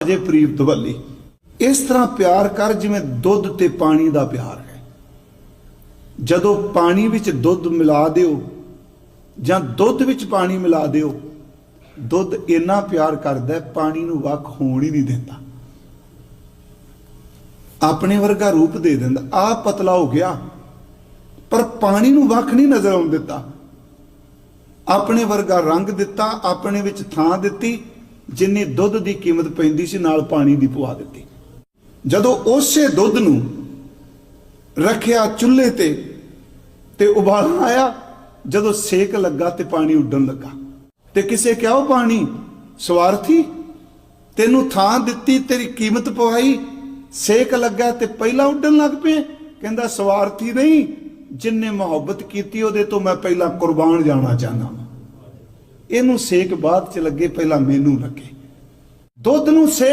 ਅਜੇ ਪ੍ਰੀਤ ਵੱਲੀ ਇਸ ਤਰ੍ਹਾਂ ਪਿਆਰ ਕਰ ਜਿਵੇਂ ਦੁੱਧ ਤੇ ਪਾਣੀ ਦਾ ਪਿਆਰ ਹੈ। ਜਦੋਂ ਪਾਣੀ ਵਿੱਚ ਦੁੱਧ ਮਿਲਾ ਦਿਓ ਜਾਂ ਦੁੱਧ ਵਿੱਚ ਪਾਣੀ ਮਿਲਾ ਦਿਓ, ਦੁੱਧ ਇੰਨਾ ਪਿਆਰ ਕਰਦਾ ਪਾਣੀ ਨੂੰ ਵੱਖ ਹੋਣ ਹੀ ਨਹੀਂ ਦਿੰਦਾ। ਆਪਣੇ ਵਰਗਾ ਰੂਪ ਦੇ ਦਿੰਦਾ। ਆ ਪਤਲਾ ਹੋ ਗਿਆ, ਪਰ ਪਾਣੀ ਨੂੰ ਵੱਖ ਨਹੀਂ ਨਜ਼ਰ ਆਉਣ ਦਿੱਤਾ। ਆਪਣੇ ਵਰਗਾ ਰੰਗ ਦਿੱਤਾ, ਆਪਣੇ ਵਿੱਚ ਥਾਂ ਦਿੱਤੀ ਜਿੰਨੀ ਦੁੱਧ ਦੀ ਕੀਮਤ ਪੈਂਦੀ ਸੀ, ਨਾਲ ਪਾਣੀ ਦੀ ਪਵਾ ਦਿੱਤੀ। ਜਦੋਂ ਉਸੇ ਦੁੱਧ ਨੂੰ ਰੱਖਿਆ ਚੁੱਲ੍ਹੇ ਤੇ ਤੇ ਉਬਾਲਾ ਆਇਆ, ਜਦੋਂ ਸੇਕ ਲੱਗਾ ਤੇ ਪਾਣੀ ਉੱਡਣ ਲੱਗਾ। ਤੇ ਕਿਸੇ ਕਿਹਾ, ਉਹ ਪਾਣੀ ਸਵਾਰਥੀ ਤੈਨੂੰ ਥਾਂ ਦਿੱਤੀ, ਤੇਰੀ ਕੀਮਤ ਪਵਾਈ, ਸੇਕ ਲੱਗਾ ਤੇ ਪਹਿਲਾਂ ਉੱਡਣ ਲੱਗ ਪਏ? ਕਹਿੰਦਾ ਸਵਾਰਥੀ ਨਹੀਂ, ਜਿੰਨੇ ਮੁਹੱਬਤ ਕੀਤੀ, ਉਹਦੇ ਤੋਂ ਮੈਂ ਪਹਿਲਾਂ ਕੁਰਬਾਨ ਜਾਣਾ ਚਾਹੁੰਦਾ ਵਾਂ। ਇਹਨੂੰ ਸੇਕ ਬਾਅਦ ਚ ਲੱਗੇ ਪਹਿਲਾਂ ਮੈਨੂੰ ਲੱਗੇ। ਦੁੱਧ ਨੂੰ ਸੇਕ